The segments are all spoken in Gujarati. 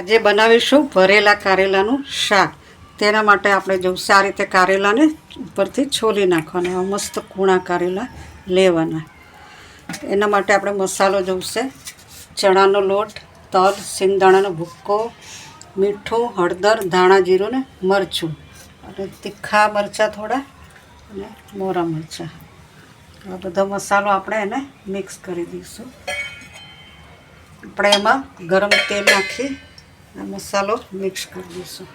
આજે બનાવીશું ભરેલા કારેલાનું શાક. તેના માટે આપણે જોઈશે આ રીતે કારેલાને ઉપરથી છોલી નાખવાના મસ્ત કૂણા કારેલા લેવાના. એના માટે આપણે મસાલો જોઈશે ચણાનો લોટ, તલ, સિંગદાણાનો ભૂક્કો, મીઠું, હળદર, ધાણા જીરું ને મરચું. અને તીખા મરચાં થોડા અને મોરા મરચાં. આ બધો મસાલો આપણે એને મિક્સ કરી દઈશું. આપણે એમાં ગરમ તેલ નાખી આ મસાલો મિક્સ કરી દઈશું.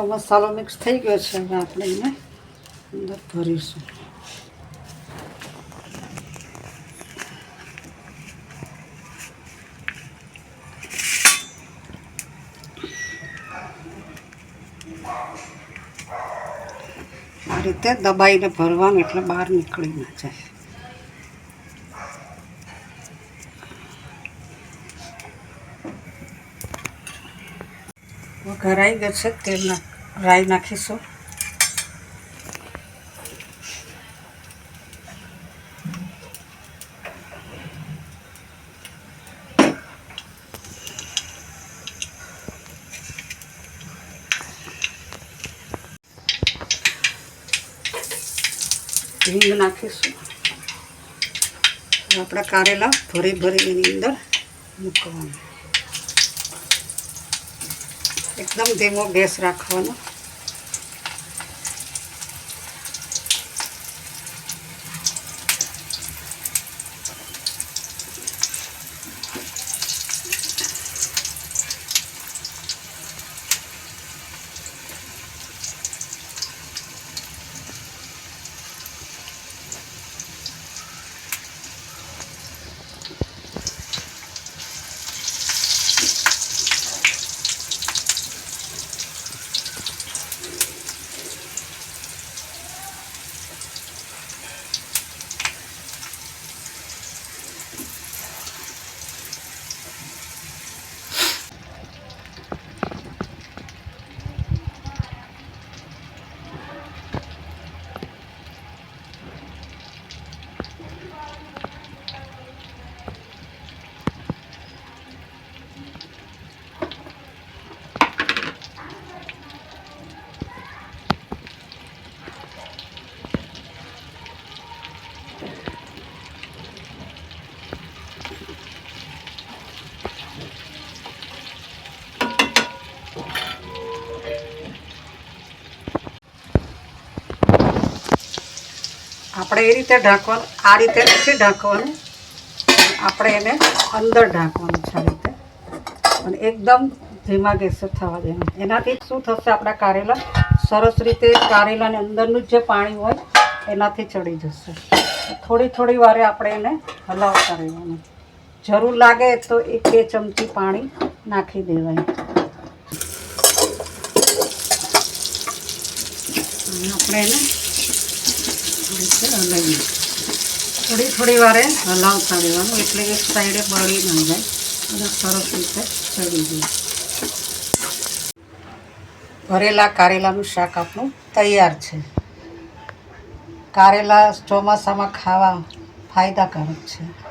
આપણો મસાલો મિક્સ થઈ ગયો છે હવે આપણે એને અંદર ભરીશું આ રીતે દબાઈને ભરવાનું એટલે બહાર નીકળી ના જાય વઘારાઈ ગયો છે તેલ રાઈ નાખીશું. હિંગ નાખીશું. આપણા કારેલા ભરી ભરી એની અંદર મૂકવાનું. એકદમ ધીમો ગેસ રાખવાનો. આપણે એ રીતે ઢાંકવાનું, આ રીતે નથી ઢાંકવાનું. આપણે એને અંદર ઢાંકવાનું છે આ રીતે. અને એકદમ ધીમા ગેસે થવા દેવાનું. એનાથી શું થશે આપણા કારેલા? સરસ રીતે કારેલાની અંદરનું જે પાણી હોય, એનાથી ચડી જશે. થોડી થોડી વારે આપણે એને હલાવતા રહેવાનું. જરૂર લાગે તો એક બે ચમચી પાણી નાખી દેવાય. આપણે એને થોડી થોડી વારે હલાવતા રહેવાનું એટલે એક સાઈડે બળી ન જાય. અને સરસ રીતે ચડી જાય. ભરેલા કારેલાનું શાક આપણું તૈયાર છે. કારેલા ચોમાસામાં ખાવા ફાયદાકારક છે.